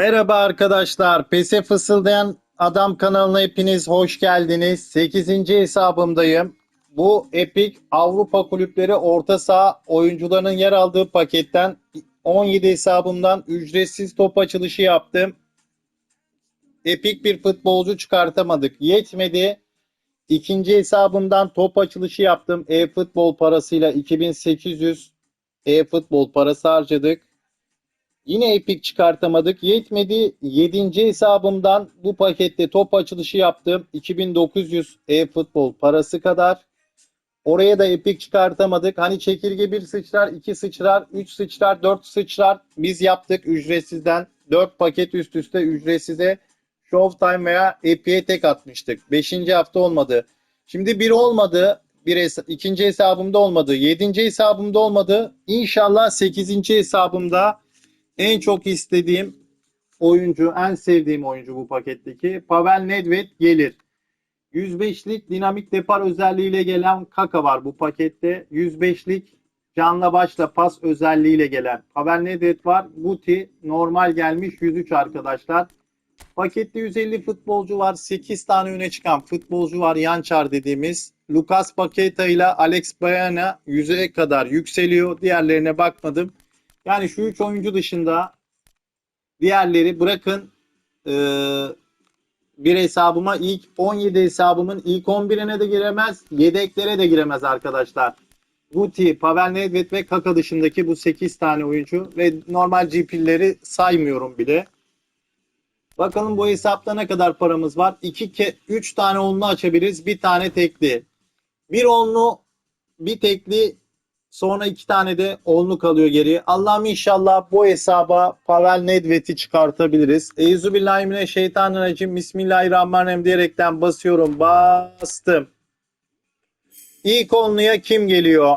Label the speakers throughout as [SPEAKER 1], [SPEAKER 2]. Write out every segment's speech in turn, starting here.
[SPEAKER 1] Merhaba arkadaşlar. PES'e fısıldayan adam kanalına hepiniz hoş geldiniz. 8. hesabımdayım. Bu Epic Avrupa Kulüpleri Orta Saha oyuncularının yer aldığı paketten 17 hesabımdan ücretsiz top açılışı yaptım. Epic bir futbolcu çıkartamadık. Yetmedi. İkinci hesabımdan top açılışı yaptım. E-futbol parasıyla 2800 e-futbol parası harcadık. Yine Epic çıkartamadık. Yetmedi. 7. hesabımdan bu pakette top açılışı yaptım. 2900 e-futbol parası kadar. Oraya da Epic çıkartamadık. Hani çekirge bir sıçrar, iki sıçrar, üç sıçrar, dört sıçrar. Biz yaptık ücretsizden. 4 paket üst üste ücretsize Showtime veya Epic'e tek atmıştık. 5. hafta olmadı. Şimdi bir olmadı. Bir hesa- ikinci hesabımda olmadı. Yedinci hesabımda olmadı. İnşallah sekizinci hesabımda en çok istediğim oyuncu, en sevdiğim oyuncu bu paketteki Pavel Nedved gelir. 105'lik dinamik depar özelliğiyle gelen Kaka var bu pakette. 105'lik canla başla pas özelliğiyle gelen Pavel Nedved var. Guti normal gelmiş 103 arkadaşlar. Pakette 150 futbolcu var. 8 tane öne çıkan futbolcu var. Yançar dediğimiz. Lucas Paqueta ile Alex Bayana 100'e kadar yükseliyor. Diğerlerine bakmadım. Yani şu 3 oyuncu dışında diğerleri bırakın eee, bir hesabıma ilk 17 hesabımın ilk 11'ine de giremez. Yedeklere de giremez arkadaşlar. Guti, Pavel Nedved ve Kaka dışındaki bu 8 tane oyuncu ve normal GP'leri saymıyorum bile. Bakalım bu hesapta ne kadar paramız var? 2 ke 3 tane onlu açabiliriz. Bir tane tekli. Bir onlu, bir tekli, sonra iki tane de onlu kalıyor geriye. Allah'ım inşallah bu hesaba Pavel Nedved'i çıkartabiliriz. Euzubillahimineşşeytanirracim. Bismillahirrahmanirrahim diyerekten basıyorum. Bastım. İlk onluya kim geliyor?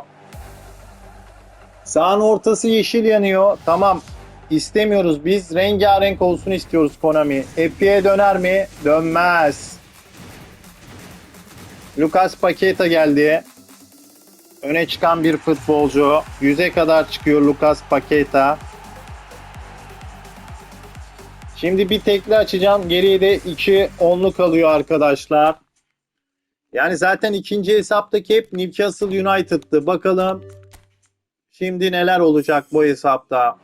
[SPEAKER 1] Sağın ortası yeşil yanıyor. Tamam. İstemiyoruz. Biz rengarenk olsun istiyoruz Konami. Epic'e döner mi? Dönmez. Lucas Paqueta geldi. Öne çıkan bir futbolcu. Yüze kadar çıkıyor Lucas Paqueta. Şimdi bir tekli açacağım. Geriye de iki onlu kalıyor arkadaşlar. Yani zaten ikinci hesaptaki hep Newcastle United'tı. Bakalım şimdi neler olacak bu hesapta.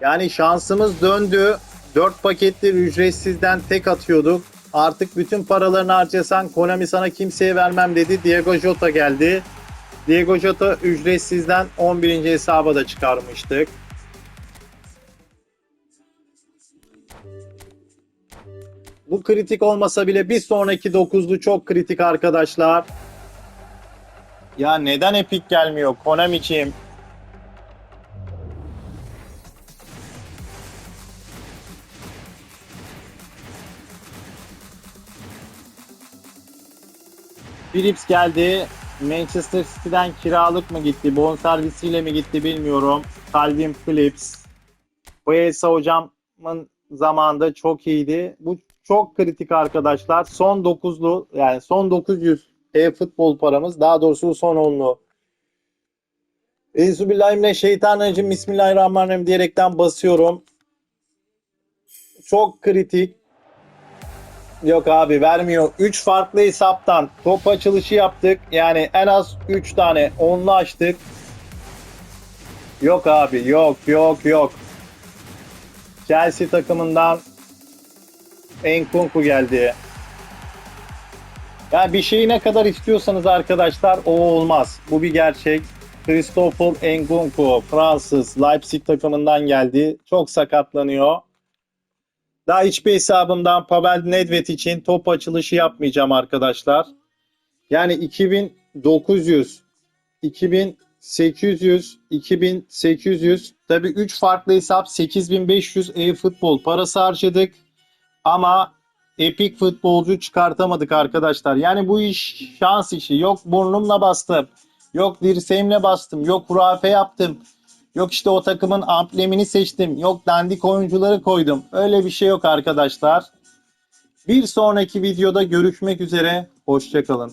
[SPEAKER 1] Yani şansımız döndü. 4 paketleri ücretsizden tek atıyorduk. Artık bütün paralarını harcasan Konami sana kimseye vermem dedi. Diego Jota geldi. Diego Jota ücretsizden 11. hesaba da çıkarmıştık. Bu kritik olmasa bile bir sonraki 9'lu çok kritik arkadaşlar. Ya neden Epic gelmiyor Konami'ciğim? Phillips geldi. Manchester City'den kiralık mı gitti, bonservisiyle mi gitti bilmiyorum. Calvin Phillips. Bielsa hocamın zamanında çok iyiydi. Bu çok kritik arkadaşlar. Son 9'lu yani son 900 e-futbol paramız. Daha doğrusu son 10'lu. Euzubillahimineşşeytanirracim. Bismillahirrahmanirrahim diyerekten basıyorum. Çok kritik. Yok abi vermiyor. 3 farklı hesaptan top açılışı yaptık. Yani en az 3 tane onlu açtık. Yok abi yok yok yok. Chelsea takımından Enkunku geldi. Ya bir şeyi ne kadar istiyorsanız arkadaşlar o olmaz. Bu bir gerçek. Christopher Enkunku Fransız Leipzig takımından geldi. Çok sakatlanıyor. Daha hiçbir hesabımdan Pavel Nedved için top açılışı yapmayacağım arkadaşlar. Yani 2900, 2800, 2800 tabi 3 farklı hesap 8500 e-futbol parası harcadık. Ama epik futbolcu çıkartamadık arkadaşlar. Yani bu iş şans işi. Yok burnumla bastım. Yok dirseğimle bastım. Yok hurafe yaptım. Yok işte o takımın amblemini seçtim. Yok dandik oyuncuları koydum. Öyle bir şey yok arkadaşlar. Bir sonraki videoda görüşmek üzere. Hoşçakalın.